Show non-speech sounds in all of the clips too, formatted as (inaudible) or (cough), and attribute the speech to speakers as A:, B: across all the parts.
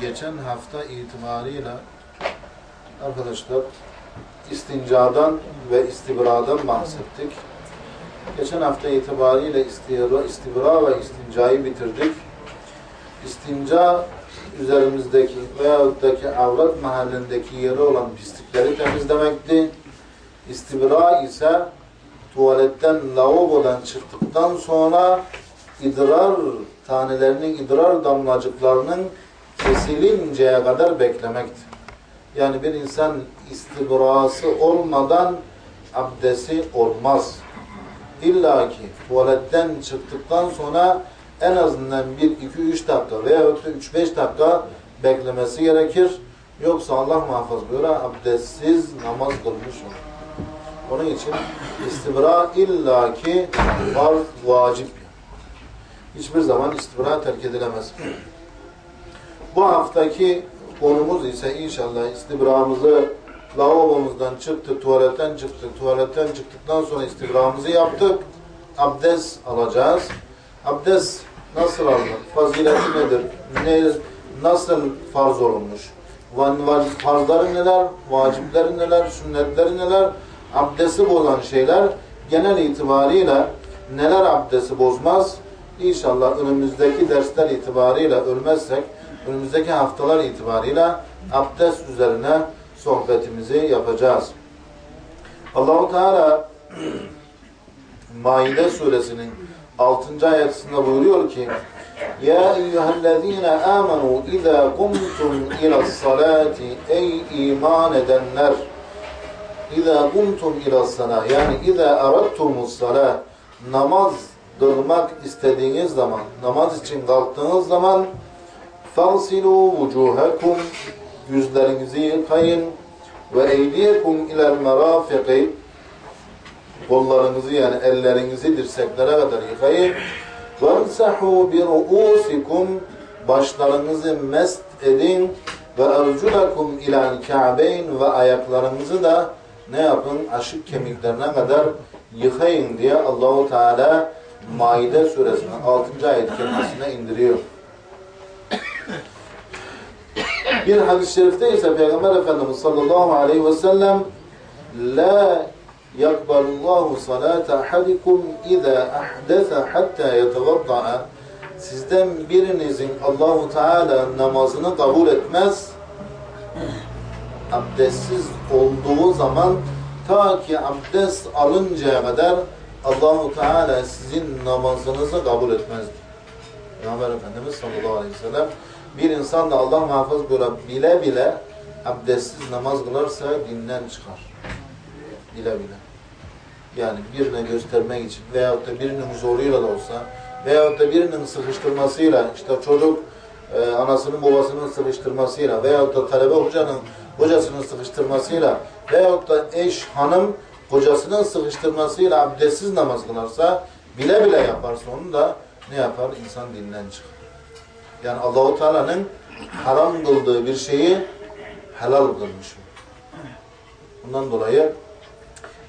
A: Geçen hafta itibariyle arkadaşlar istincadan ve istibradan bahsettik. Geçen hafta itibariyle istibra, ve istincayı bitirdik. İstinca üzerimizdeki veyahut avrat mahallindeki yeri olan pislikleri temizlemekti. İstibra ise tuvaletten, lavabodan çıktıktan sonra idrar tanelerinin, idrar damlacıklarının kesilinceye kadar beklemektir. Yani bir insan istibrası olmadan abdesti olmaz. İlla ki tuvaletten çıktıktan sonra en azından 1-2-3 dakika veya 3-5 dakika beklemesi gerekir. Yoksa Allah muhafaza böyle abdestsiz namaz kılmış olur. Onun için istibra illaki var, vacip. Hiçbir zaman istibra terk edilemez. Bu haftaki konumuz ise inşallah istibramızı lavabomuzdan çıktık, tuvaletten çıktık, tuvaletten çıktıktan sonra istibramızı yaptık. Abdest alacağız. Abdest nasıl alınır? Fazileti nedir? Ne, nasıl farz olunmuş? Farzları neler? Vacipleri neler? Sünnetleri neler? Abdesti bozan şeyler genel itibariyle neler abdesti bozmaz? İnşallah önümüzdeki dersler itibariyle ölmezsek önümüzdeki haftalar itibariyle abdest üzerine sohbetimizi yapacağız. Allahu Teala (clears throat) Maide suresinin 6. ayetinde buyuruyor ki Ya eyyühellezine amenu izâ kumtum ilas salati ey iman edenler İzâ kumtum ilas salah yani izâ arattumus salah namaz kılmak istediğiniz zaman namaz için kalktığınız zaman فَغْسِلُوا وُجُوهَكُمْ Yüzlerinizi yıkayın ve eydiyekum ilel merafiki kollarınızı yani ellerinizi dirseklere kadar yıkayın وَاَمْسَحُوا بِرُؤُوسِكُمْ başlarınızı mest edin ve erculakum ilal ka'beyn ve ayaklarınızı da ne yapın? Aşık kemiklerine kadar yıkayın diye Allahu Teala Maide suresinin 6. ayet kelimesine indiriyor. Bir hadis-i şerifte ise Peygamber Efendimiz sallallahu aleyhi ve sellem La yakbalullahu salate ahadikum iza ahdese hatta yetegadda'a Sizden birinizin Allahu Teala namazını kabul etmez abdestsiz olduğu zaman ta ki abdest alıncaya kadar Allahu Teala sizin namazınızı kabul etmez. Peygamber Efendimiz sallallahu aleyhi ve sellem bir insan da Allah muhafaza böyle bile bile abdestsiz namaz kılarsa dinden çıkar. Bile bile. Yani birine göstermek için veyahut da birinin zoruyla da olsa veyahut da birinin sıkıştırmasıyla işte çocuk e, anasının babasının sıkıştırmasıyla veyahut da talebe hocanın hocasının sıkıştırmasıyla veyahut da eş hanım kocasının sıkıştırmasıyla abdestsiz namaz kılarsa bile bile yaparsa onu da ne yapar? İnsan dinden çıkar. Yani Allahu Teala'nın haram kıldığı bir şeyi helal kılmış. Bundan dolayı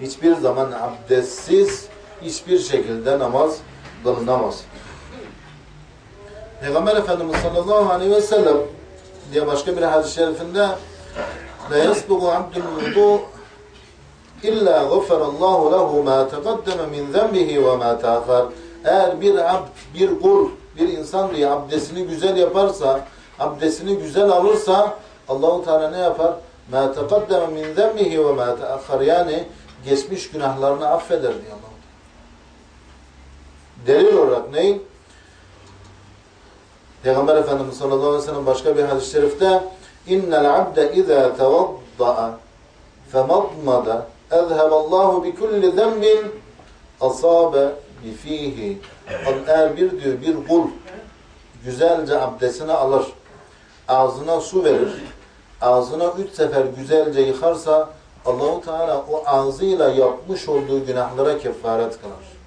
A: hiçbir zaman abdestsiz hiçbir şekilde namaz kılınamaz. Peygamber Efendimiz sallallahu aleyhi ve sellem diye başka bir hadis-i şerifinde la yasbugu abdul vudu illa gaffarallahu lehu ma taqaddeme min zenbihi ve ma ta'khar eğer bir abd, bir kul bir insan diye abdestini güzel yaparsa, abdestini güzel alırsa Allahu Teala ne yapar? مَا تَقَدَّمَ مِنْ ذَمِّهِ وَمَا تَأَخَّرْ Yani geçmiş günahlarını affeder diyor Allah. Delil olarak ney? Peygamber Efendimiz sallallahu aleyhi ve sellem başka bir hadis-i şerifte اِنَّ الْعَبْدَ اِذَا تَوَضَّأَ فَمَضْمَدَ اَذْهَبَ اللّٰهُ بِكُلِّ ذَنْبٍ أَصَابَ bifihi eğer bir diyor bir kul güzelce abdestini alır ağzına su verir ağzına üç sefer güzelce yıkarsa Allahu Teala o ağzıyla yapmış olduğu günahlara kefaret kılar.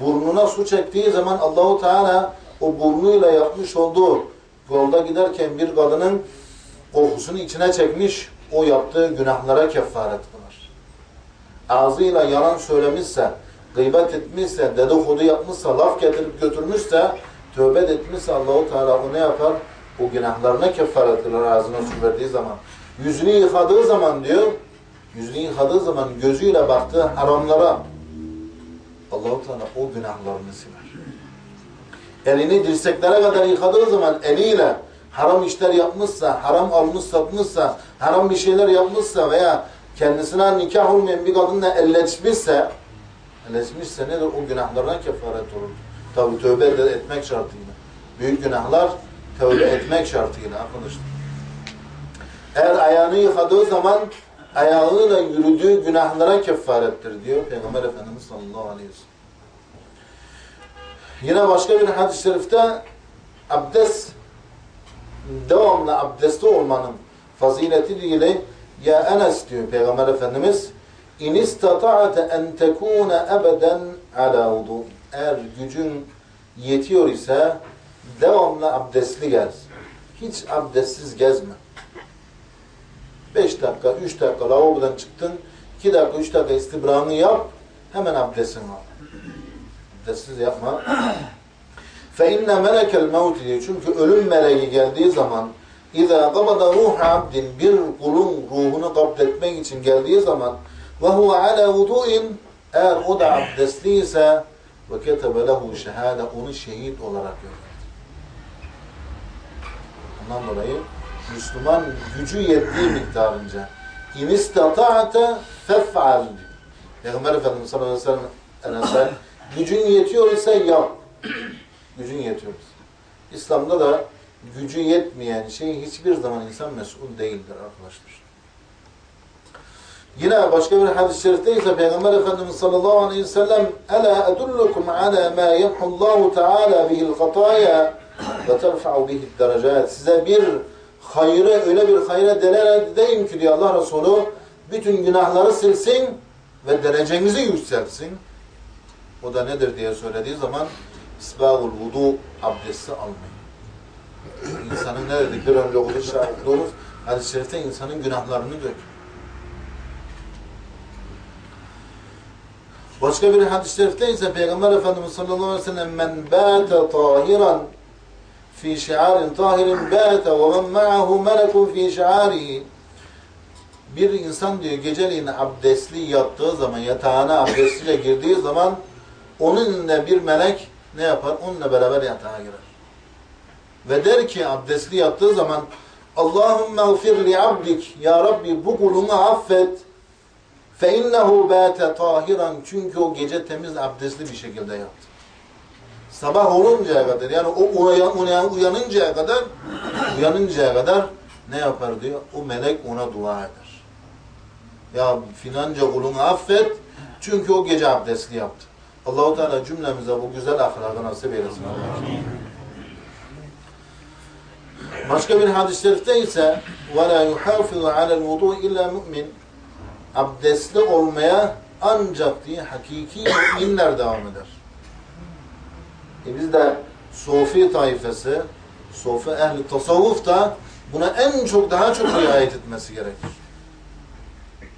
A: Burnuna su çektiği zaman Allahu Teala o burnuyla yapmış olduğu yolda giderken bir kadının kokusunu içine çekmiş o yaptığı günahlara kefaret kılar. Ağzıyla yalan söylemişse gıybet etmişse, dedikodu yapmışsa, laf getirip götürmüşse, tövbe etmişse Allahu Teala o ne yapar? O günahlarına kefaret kılar ağzına su verdiği zaman. Yüzünü yıkadığı zaman diyor, yüzünü yıkadığı zaman gözüyle baktığı haramlara Allahu Teala o günahlarını siler. Elini dirseklere kadar yıkadığı zaman eliyle haram işler yapmışsa, haram almış satmışsa, haram bir şeyler yapmışsa veya kendisine nikah olmayan bir kadınla elleşmişse, elleşmişse nedir? O günahlarına kefaret olur. Tabi tövbe etmek şartıyla. Büyük günahlar tövbe etmek şartıyla arkadaşlar. Eğer ayağını yıkadığı zaman ayağıyla yürüdüğü günahlara kefarettir diyor Peygamber Efendimiz sallallahu aleyhi ve sellem. Yine başka bir hadis-i şerifte abdest devamlı abdestli olmanın faziletiyle ilgili ya Enes diyor Peygamber Efendimiz in istata'te en tekune ebeden ala vudu eğer gücün yetiyor ise devamlı abdestli gez. Hiç abdestsiz gezme. 5 dakika, 3 dakika lavabodan çıktın, 2 dakika, 3 dakika istibranı yap, hemen abdestini al. Abdestsiz yapma. فَاِنَّ مَلَكَ الْمَوْتِ diyor. Çünkü ölüm meleği geldiği zaman اِذَا قَبَضَ ruh abdin bir kulun ruhunu kabletmek için geldiği zaman وَهُوَ عَلَى وُضُوءٍ eğer o da abdestli ise وَكَتَبَ لَهُ şehade onu şehit olarak görür. Ondan dolayı Müslüman gücü yettiği miktarınca اِنْ اِسْتَطَعْتَ فَفْعَلْ Peygamber Efendimiz sallallahu aleyhi ve sellem Enes'e gücün yetiyor ise yap. Gücün yetiyor. İslam'da da gücü yetmeyen şey hiçbir zaman insan mesul değildir arkadaşlar. Yine başka bir hadis-i şerifte ise Peygamber Efendimiz sallallahu aleyhi ve sellem Ela edullukum ala ma yemhullahu teala bihil hataya ve terfa'u bihil derecat. Size bir hayrı, öyle bir hayra delalet edeyim ki diyor Allah Resulü bütün günahları silsin ve derecenizi yükselsin. O da nedir diye söylediği zaman İsbâhul vudu abdesti almayın. İnsanın ne dedik bir önce okuduğu şahit olur. Hadis-i şerifte insanın günahlarını dök. Başka bir hadis-i şerifte ise Peygamber Efendimiz sallallahu aleyhi ve sellem men bâte tahiran fi şiarin tahirin bâte ve men ma'ahu melekun fi şiarihi bir insan diyor geceliğin abdestli yattığı zaman yatağına abdestiyle girdiği zaman onunla bir melek ne yapar? Onunla beraber yatağa girer. Ve der ki abdestli yattığı zaman Allahümme gfir li abdik Ya Rabbi bu kulunu affet fe innehu bâte tahiran çünkü o gece temiz abdestli bir şekilde yattı. Sabah oluncaya kadar yani o uyan, uyan, uyanıncaya kadar uyanıncaya kadar ne yapar diyor? O melek ona dua eder. Ya filanca kulunu affet çünkü o gece abdestli yaptı. Allahu Teala cümlemize bu güzel ahlakı nasip eylesin. Başka bir hadis-i şerifte ise وَلَا يُحَافِظُ عَلَى الْوُضُوءِ اِلَّا مُؤْمِنٍ Abdestli olmaya ancak diye hakiki müminler devam eder. E biz de Sofi taifesi, Sofi ehli tasavvuf da buna en çok daha çok riayet etmesi gerekir.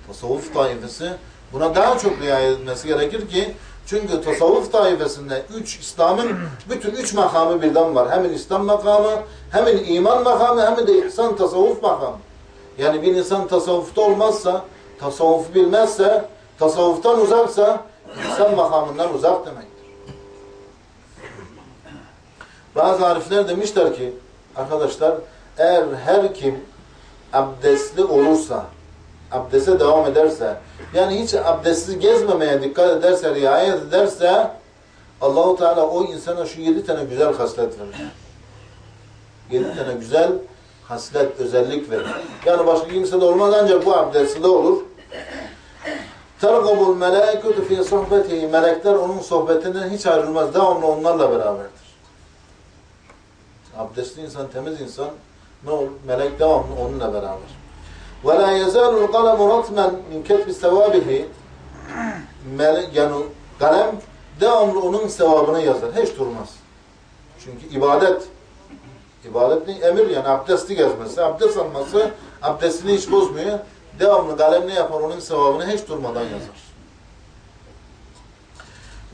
A: Tasavvuf taifesi buna daha çok riayet etmesi gerekir ki çünkü tasavvuf taifesinde üç İslam'ın bütün üç makamı birden var. Hem İslam makamı, hem iman makamı, hem de ihsan tasavvuf makamı. Yani bir insan tasavvufta olmazsa, tasavvufu bilmezse, tasavvuftan uzaksa, ihsan makamından uzak demektir. Bazı arifler demişler ki, arkadaşlar, eğer her kim abdestli olursa, abdeste devam ederse, yani hiç abdestsiz gezmemeye dikkat ederse, riayet ederse, Allahu Teala o insana şu yedi tane güzel haslet verir. Yedi tane güzel haslet, özellik verir. Yani başka kimse de olmaz ancak bu abdestli olur. Tergabul melekûtu fî sohbetihi. Melekler onun sohbetinden hiç ayrılmaz. Devamlı onlarla beraberdir. Abdestli insan, temiz insan ne olur? Melek devamlı onunla beraber. Ve la yezâlul kalemu ratmen min ketbi sevâbihi. Yani kalem devamlı onun sevabını yazar. Hiç durmaz. Çünkü ibadet. İbadet ne? Emir yani abdestli gezmesi, abdest alması abdestini hiç bozmuyor. Devamlı kalem ne yapar? Onun sevabını hiç durmadan yazar.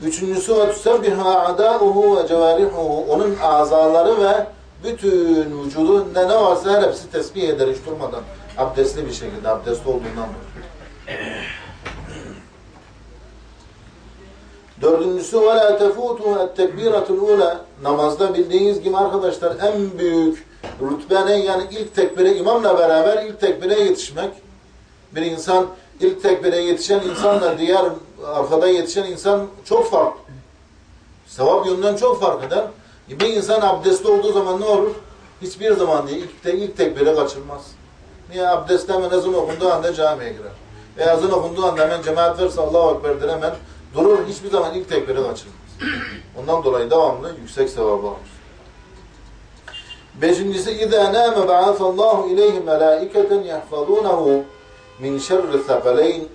A: Üçüncüsü adâuhu ve cevârihuhu onun azaları ve bütün vücudunda ne varsa her hepsi tesbih eder hiç durmadan. Abdestli bir şekilde, abdestli olduğundan dolayı. Dördüncüsü la tefutu et-tekbiratul ula. Namazda bildiğiniz gibi arkadaşlar en büyük rütbe? Yani ilk tekbire imamla beraber ilk tekbire yetişmek. Bir insan ilk tekbire yetişen insanla diğer arkada yetişen insan çok farklı. Sevap yönünden çok fark eder. Bir insan abdestli olduğu zaman ne olur? Hiçbir zaman değil. İlk, te, ilk tekbire kaçırmaz. Niye? Abdestle hemen ezan okunduğu anda camiye girer. Ve ezan okunduğu anda hemen cemaat verse Allahu Ekber'dir hemen durur. Hiçbir zaman ilk tekbire kaçırmaz. Ondan dolayı devamlı yüksek sevabı alır. Beşincisi اِذَا نَامَ بَعَثَ اللّٰهُ اِلَيْهِ مَلَائِكَةً يَحْفَظُونَهُ من شر الثقلين